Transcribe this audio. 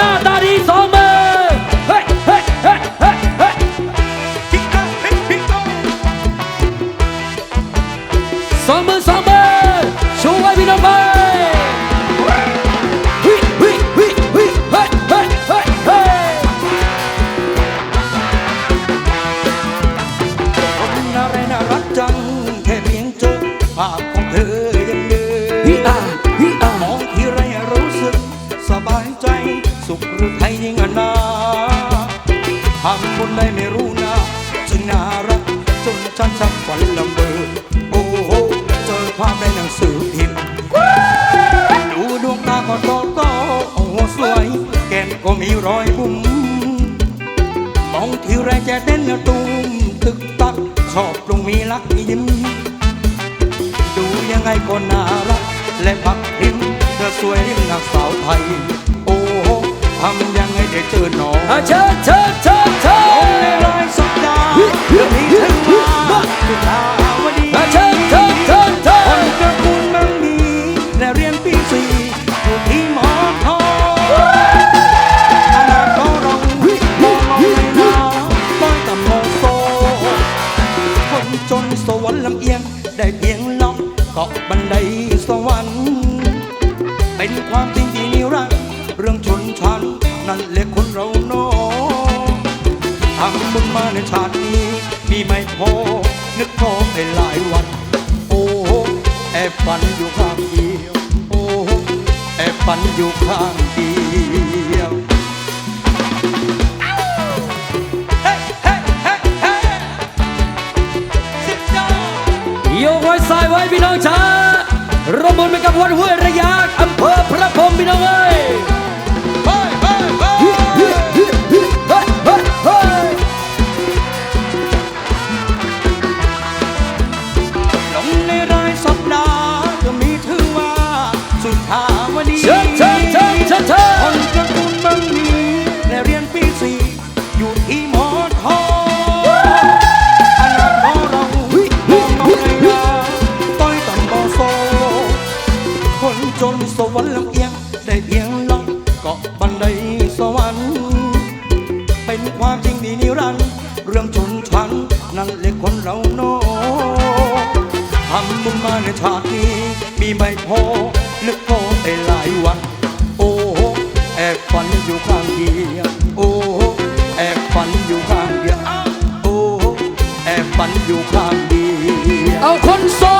น้าตาดีสองมือเฮ้ยเฮ้ยเฮ้ยเฮ้ยเฮ้ยสองมือสองมือชูไว้พี่น้องไปฮิฮิฮิฮิเฮ้ยเฮ้ยเฮ้ยเฮ้ยคนอะไรน่ารักจังแค่เพียงเจอภาพ คนใดไม่รู้นะจึงน่ารักจนฉันชักฝันลำเบอโอ้โหเจอภาพในหนังสือพิมพ์ดูดวงตาก็โตโตโอ้โหสวย แก้มก็มีรอยบุ๋มมองทีไรจะเด่นตูมตึกตักชอบตรงมีลักยิ้มดูยังไงก็น่ารัก และพักพิมเธอสวยริมนางสาวไทย โอ้โหทำยังไงได้เจอหนอเชิญเชิญเชิญ เรื่องนี้ถึงมาสุดาวดีอะเชิญเชิญเชิญเชิคนญตระกูลมังมีและเรียนปีสี่อยู่ที่มอทออนาคตเรามองมองเลยนะต้อยต่ำมองโซคนจนสวรรค์ลำเอียง ได้เพียงล่องเกาะบันไดสวรรค์ เป็นความจริงที่นิรันดร์เรื่องชนชั้นนั่นแหละคนเราโน ทำบุญมาในชาตินี้ มีไม่พอ นึกพอไปหลายวัน โอ้แอบฝันอยู่ข้างเดียว โอ้แอบฝันอยู่ข้างเดียวเฮ้เฮ้เฮ้เฮ้สิบยอดโยกไว้สายไว้พี่น้องจ้าร่วมมือไปกับวัดห้วยระยะอำเภอพระพรหมพี่น้องเอ้ยีเชิญเชิญเชิญเชิญเชิคนตระกูลบางมีและเรียนปีสี่อยู่ที่มอทออนาคตเรามองมองเลยนะต้อยต่ำบอโซคนจนสวรรค์ลำเอียงได้เพียงลองเกาะบันไดสวรรค์ เป็นความจริงดีนิรันดร์เรื่องชนชั้นนั่นเล็กคนเราโนทำบุญมาในชาตินี้มีไม่พอนึกพอ อบฝันอยู่ข้างเดียวโอ้แอบฝันอยู่ข้างเดียวโอ้แอบฝันอยู่ข้างเดียวเอาคนโสด